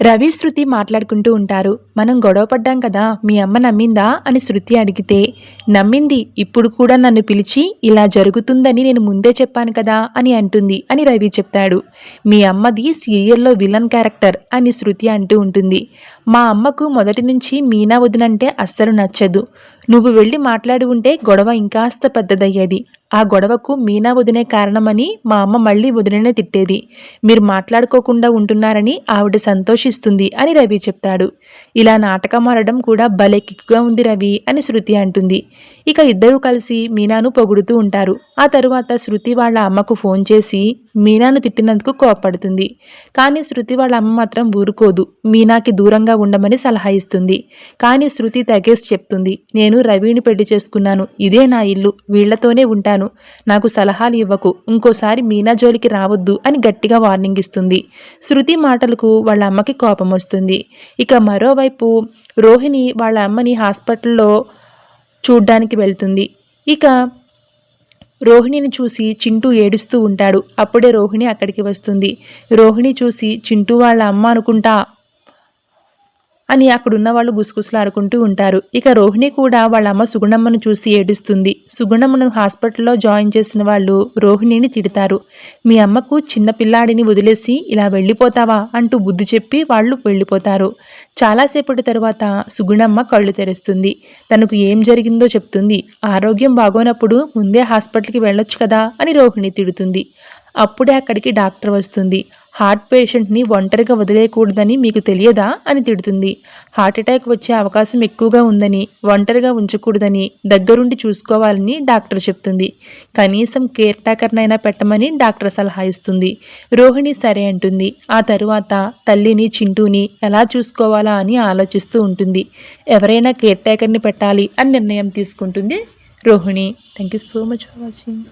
రవి శృతి మాట్లాడుకుంటూ ఉంటారు. మనం గొడవపడ్డాం కదా మీ అమ్మ నమ్మిందా అని శృతి అడిగితే నమ్మింది. ఇప్పుడు కూడా నన్ను పిలిచి ఇలా జరుగుతుందని నేను ముందే చెప్పాను కదా అని అంటుంది అని రవి చెప్తాడు. మీ అమ్మది సీరియల్లో విలన్ క్యారెక్టర్ అని శృతి అంటూ ఉంటుంది. మా అమ్మకు మొదటి నుంచి మీనా వదినంటే అస్సలు నచ్చదు. నువ్వు వెళ్ళి మాట్లాడి ఉంటే గొడవ ఇంకాస్త పెద్దదయ్యేది. ఆ గొడవకు మీనా వదినే కారణమని మా అమ్మ మళ్ళీ వదిననే తిట్టేది. మీరు మాట్లాడుకోకుండా ఉంటున్నారని ఆవిడ సంతోషిస్తుంది అని రవి చెప్తాడు. ఇలా నాటకం ఆడడం కూడా భలే కిక్కుగా ఉంది రవి అని శృతి అంటుంది. ఇక ఇద్దరూ కలిసి మీనాను పొగుడుతూ ఉంటారు. ఆ తరువాత శృతి వాళ్ళ అమ్మకు ఫోన్ చేసి మీనాను తిట్టినందుకు కోపడుతుంది కానీ శృతి వాళ్ళ అమ్మ మాత్రం ఊరుకోదు. మీనాకి దూరంగా ఉండమని సలహా ఇస్తుంది. కానీ శృతి తెగేసి చెప్తుంది నేను రవిని పెళ్ళి చేసుకున్నాను. ఇదే నా ఇల్లు. వీళ్ళతోనే ఉంటాను. నాకు సలహాలు ఇవ్వకు. ఇంకోసారి మీనా జోలికి రావద్దు అని గట్టిగా వార్నింగ్ ఇస్తుంది. శృతి మాటలకు వాళ్ళ అమ్మకి కోపం వస్తుంది. ఇక మరోవైపు రోహిణి వాళ్ళ అమ్మని హాస్పిటల్లో చూడ్డానికి వెళ్తుంది. ఇక రోహిణిని చూసి చింటూ ఏడుస్తూ ఉంటాడు. అప్పుడే రోహిణి అక్కడికి వస్తుంది. రోహిణి చూసి చింటూ వాళ్ళ అమ్మ అనుకుంటా? అని అక్కడున్న వాళ్ళు గుసగుసలాడుకుంటూ ఉంటారు. ఇక రోహిణి కూడా వాళ్ళ అమ్మ సుగుణమ్మను చూసి ఏడుస్తుంది. సుగుణమ్మను హాస్పిటల్లో జాయిన్ చేసిన వాళ్ళు రోహిణిని తిడతారు. మీ అమ్మకు చిన్న పిల్లాడిని వదిలేసి ఇలా వెళ్ళిపోతావా? అంటూ బుద్ధి చెప్పి వాళ్ళు వెళ్ళిపోతారు. చాలాసేపటి తరువాత సుగుణమ్మ కళ్ళు తెరుస్తుంది. తనకు ఏం జరిగిందో చెప్తుంది. ఆరోగ్యం బాగోనప్పుడు ముందే హాస్పిటల్కి వెళ్ళొచ్చు కదా? అని రోహిణి తిడుతుంది. అప్పుడే అక్కడికి డాక్టర్ వస్తుంది. హార్ట్ పేషెంట్ని ఒంటరిగా వదిలేయకూడదని మీకు తెలియదా అని తిడుతుంది. హార్ట్ అటాక్ వచ్చే అవకాశం ఎక్కువగా ఉందని ఒంటరిగా ఉంచకూడదని దగ్గరుండి చూసుకోవాలని డాక్టర్ చెప్తుంది. కనీసం కేర్ టేకర్నైనా పెట్టమని డాక్టర్ సలహా ఇస్తుంది. రోహిణి సరే అంటుంది. ఆ తరువాత తల్లిని చింటూని ఎలా చూసుకోవాలా అని ఆలోచిస్తూ ఉంటుంది. ఎవరైనా కేర్ టేకర్ని పెట్టాలి అని నిర్ణయం తీసుకుంటుంది Rohini. Thank you so much for watching